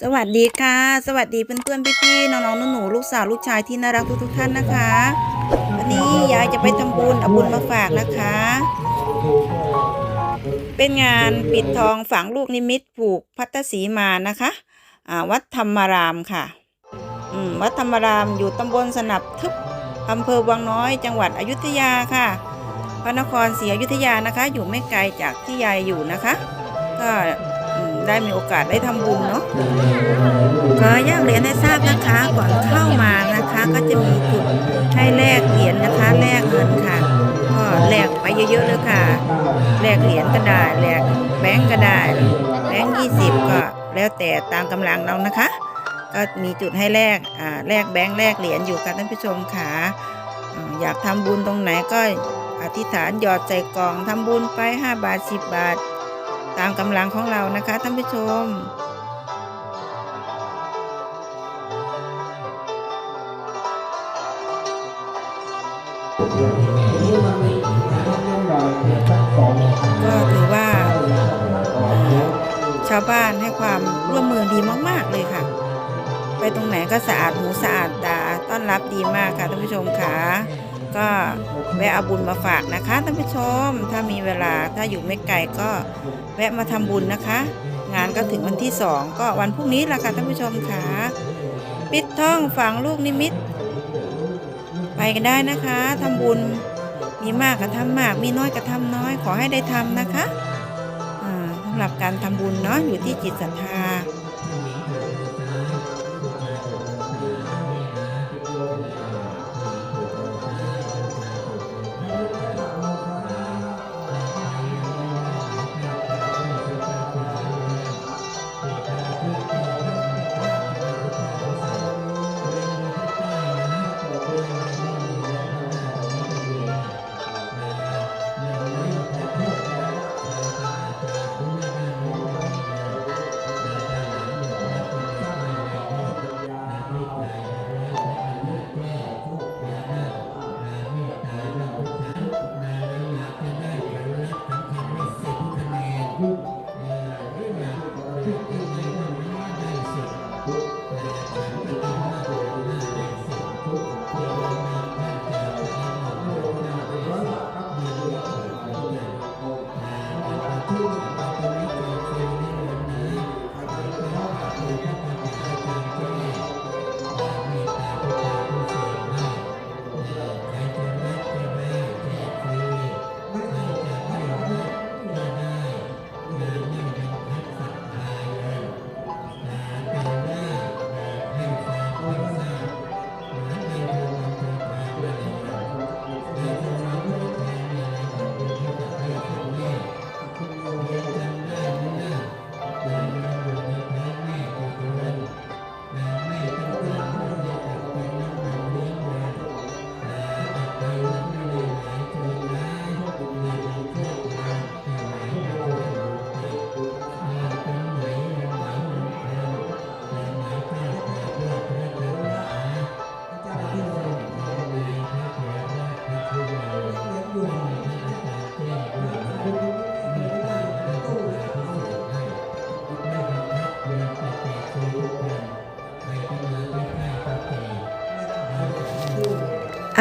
สวัสดีค่ะ สวัสดีเพื่อนๆพี่ๆน้องๆหนูๆลูกสาวลูกชายที่น่ารักทุกๆท่านนะคะ วันนี้ยายจะไปทำบุญเอาบุญมาฝากนะคะ เป็นงานปิดทองฝังลูกนิมิตผูกพัตตสีมานะคะวัดธรรมารามค่ะวัดธรรมารามอยู่ตำบลสนับทึบอำเภอวังน้อย จังหวัดอยุธยาค่ะ พระนครศรีอยุธยานะคะ อยู่ไม่ไกลจากที่ยายอยู่นะคะ ก็ ได้มีโอกาสได้ทำบุญเนาะก็อยากเรียนให้ทราบนะคะ ก่อนเข้ามานะคะ ก็จะมีจุดให้แลกเหรียญนะคะแลกเงินค่ะ ก็แลกไปเยอะๆเลยค่ะแลกเหรียญก็ได้แลกแบงก์ก็ได้แบงก์ยี่สิบก็แล้วแต่ตามกำลังเรานะคะ ก็มีจุดให้แลกอ่าแลกแบงก์แลกเหรียญอยู่ค่ะท่านผู้ชมค่ะอ่าอยากทำบุญตรงไหนก็อธิษฐานหยอดใส่กล่องทำบุญไป 5 บาท 10 บาท ตามกำลังของเรานะคะท่านผู้ชม ก็ถือว่า ชาวบ้านให้ความร่วมมือดีมาก ๆ เลยค่ะ ไปตรงไหนก็สะอาดหูสะอาดตาต้อนรับดีมากค่ะท่านผู้ชมค่ะก็แวะเอาบุญมาฝากนะคะท่านผู้ชม ถ้ามีเวลาถ้าอยู่ไม่ไกลก็ แวะมาทำบุญนะคะ งานก็ถึงวันที่สองก็วันพรุ่งนี้ละค่ะท่านผู้ชมค่ะปิดท่องฝังลูกนิมิต ไปกันได้นะคะทำบุญมีมากก็ทำมาก มีน้อยก็ทำน้อยขอให้ได้ทำนะคะสำหรับการทำบุญเนาะอยู่ที่จิตศรัทธา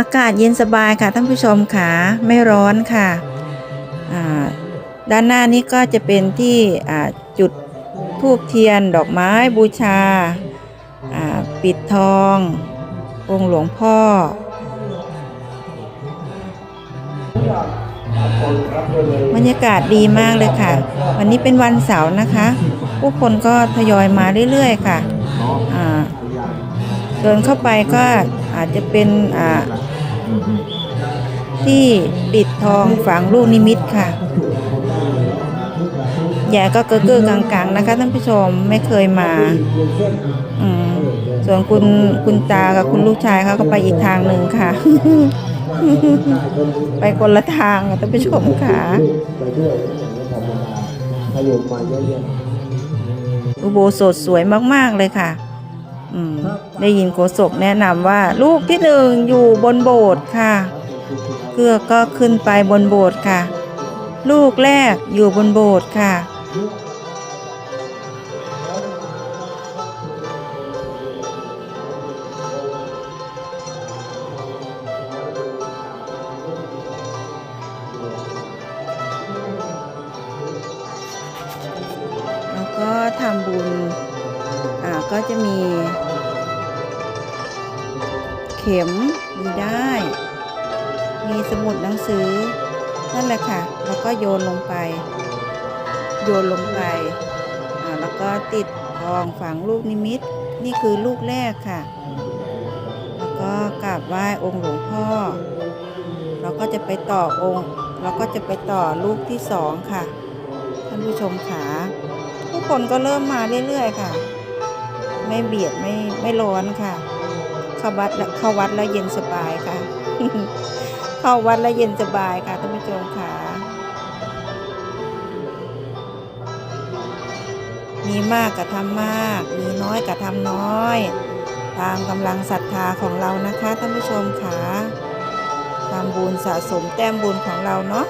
อากาศเย็นสบายค่ะท่านผู้ชมค่ะไม่ร้อนค่ะด้านหน้านี้ก็จะเป็นที่จุดทูบเทียนดอกไม้บูชา ปิดทอง องค์หลวงพ่อบรรยากาศดีมากเลยค่ะ วันนี้เป็นวันเสาร์นะคะ ผู้คนก็ทยอยมาเรื่อยๆค่ะอ่าเดินเข้าไปก็อาจจะเป็นอ่า ที่ปิดทองฝังลูกนิมิตค่ะยายก็เก้อเก้อกลางๆนะคะท่านผู้ชมไม่เคยมา อืมส่วนคุณคุณตากับคุณลูกชายเขาก็ไปอีกทางหนึ่งค่ะ ไปคนละทางท่านผู้ชมค่ะไปด้วยธรรมดาพยมาเยอะแยะอุโบสถสวยมากๆเลยค่ะ ได้ยินโกศกแนะนำว่าลูกที่หนึ่งอยู่บนโบสถ์ค่ะ เกือก็ขึ้นไปบนโบสถ์ค่ะ ลูกแรกอยู่บนโบสถ์ค่ะ แล้วก็ทำบุญ อ่าก็จะมี เข็มมีได้ มีสมุดหนังสือ นั่นแหละค่ะ แล้วก็โยนลงไป โยนลงไปแล้วก็ติดทองฝังลูกนิมิต นี่คือลูกแรกค่ะ แล้วก็กราบไหว้องค์หลวงพ่อ เราก็จะไปต่อองค์ เราก็จะไปต่อลูกที่สองค่ะ ท่านผู้ชมขาผู้คนก็เริ่มมาเรื่อยๆค่ะ ไม่เบียดไม่ไม่ร้อนค่ะ เข้าวัดแล้วเข้าวัดแล้วเย็นสบายค่ะ เข้าวัดแล้วเย็นสบายค่ะท่านผู้ชมขามีมากกับทำมาก มีน้อยกับทำน้อย ตามกำลังศรัทธาของเรานะคะท่านผู้ชมขาทำบุญสะสมแต้มบุญของเราเนาะ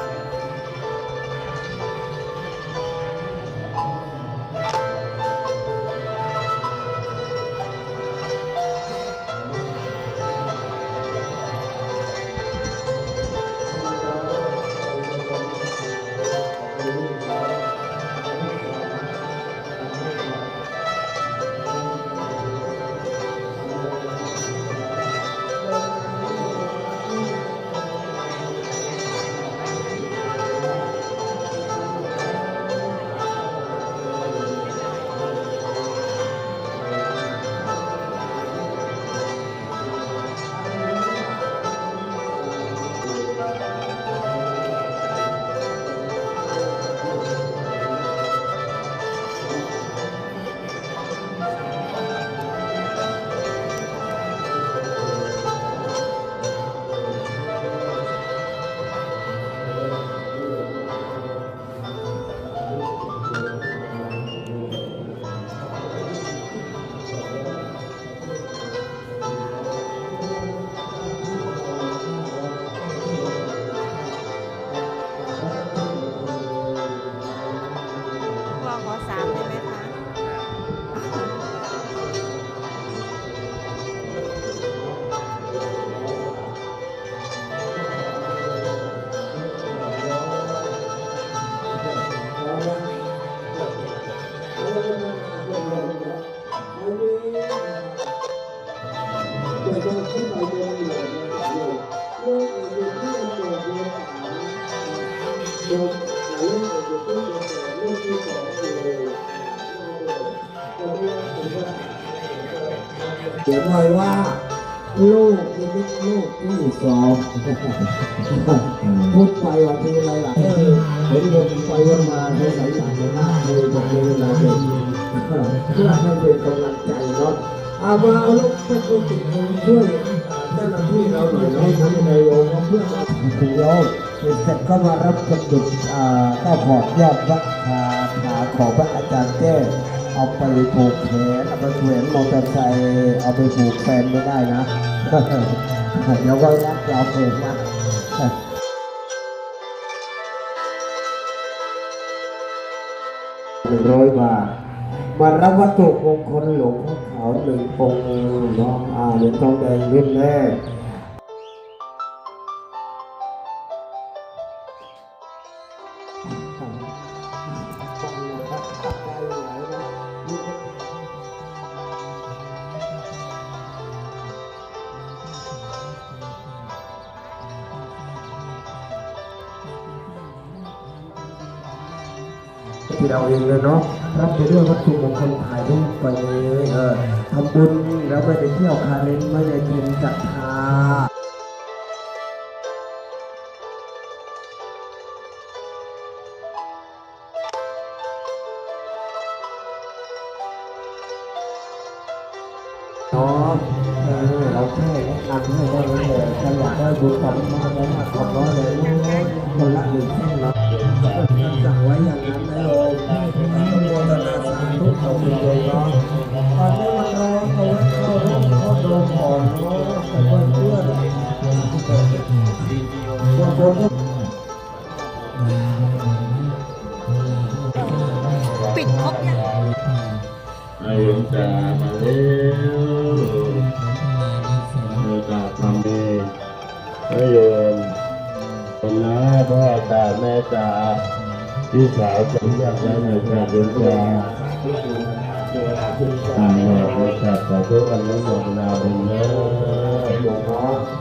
เขียนไว้ว่า ลูกนิมิตลูกที่สองพูดไปว่าทีอะไรล่ะเห็นวนไปวนมาใช้สายตาในหน้าเลยบอกเลยเวลาเด็กเพื่อให้เป็นกำลังใจเนาะอามาเอาลูกไปช่วยช่วยเจ้าหน้าที่เราหน่อยเนาะทำในโรงเพื่อนเราคุณโยมเสร็จก็มารับกระดุกอ่าข้าวขอดยอดพระคาถาของพระอาจารย์แก้ เอาไปผูกแขนเอาไปแขวนมอเตอร์ไซค์เอาไปผูกแฟนไม่ได้นะ เดี๋ยวก็รักเราเปิดนะหนึ่งร้อยบาท มารับวัตถุมงคลหลวงพ่อขาวหนึ่งองค์เนาะอ่าเหรียญทองแดงรุ่นแรก ที่เราเองเลยเนาะรับไปด้วยวัตถุมงคลถ่ายรูปไปเลยเออทำบุญแล้วไม่ได้เที่ยวคาเล่นไม่ได้กินจัดทาเนาะเออเราแค่แนะนำให้ได้เลยถ้าอยากได้บุญของมากได้มากของน้อยเลยคนละหนึ่งเส้นเนาะ สั่งไว้อย่างนั้นนะโยมต้องโมทนาสาธุเอาคุณโยมเนาะตอนนี้มันร้อนเขาเข้าร่มเขาโดนก่อนเนาะแต่เพื่อนเพื่อนบางคนก็ปิดครบยังอายุตามาเร็วเมื่อกาทำดีพระโยม คนนะพ่อตาแม่ตาพี่สาวจำอยากได้ในชาติเดือนกว่าตามรอยบริษัทขอทุกอนนั้นบอกนาบุญเนอะหลวงพ่อ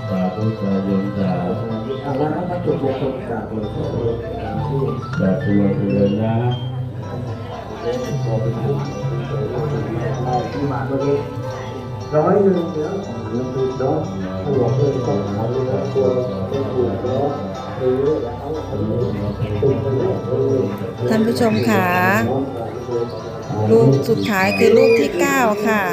สาธุสาธุสาธุอาล้วถ้าจุดมงกราบหลวงพ่อที่สาธุเลยนะที่มาเมื่อกี้ร้อยหนึ่งเนาะเรื่องถูกเนาะหลวงพ่อต้งขอเรื่องตัวเป็นถูกเนาะเออแล้วเอาตุ้มไปเลยเออ ท่านผู้ชมค่ะลูกสุดท้ายคือลูกที่ 9 ค่ะ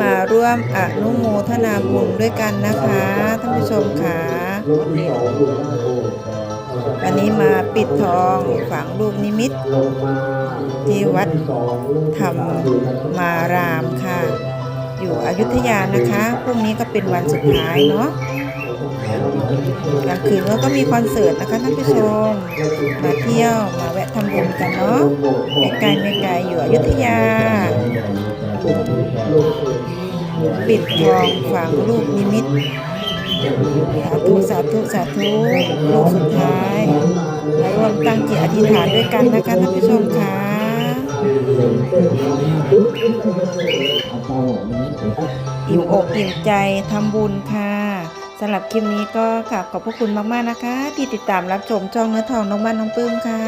มาร่วมอนุโมทนาบุญด้วยกันนะคะท่านผู้ชมค่ะลูกที่สองลูกห้าโอ้วันนี้มาปิดทองฝังลูกนิมิต ที่วัดธรรมารามค่ะ อยู่อยุธยานะคะ พรุ่งนี้ก็เป็นวันสุดท้ายเนาะ กลางคืนก็มีคอนเสิร์ตนะคะท่านผู้ชม มาเที่ยวมาแวะทำบุญกันเนาะไม่ไกลไม่ไกลอยู่อยุธยา ปิดทองฝังลูกนิมิตสาธุสาธุสาธุลูกสุดท้ายมาร่วมตั้งจิตอธิษฐานด้วยกันนะคะท่านผู้ชมค่ะอิ่มอกอิ่มใจทำบุญค่ะ สำหรับคลิปนี้ก็กราบขอบพระคุณมากๆนะคะ ที่ติดตามรับชมช่องเนื้อทองน้องบ้านน้องปื้มค่ะ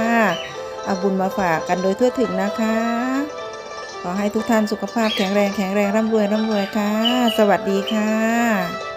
เอาบุญมาฝากกันโดยทั่วถึงนะคะ ขอให้ทุกท่านสุขภาพแข็งแรงแข็งแรงร่ำรวยร่ำรวยค่ะ สวัสดีค่ะ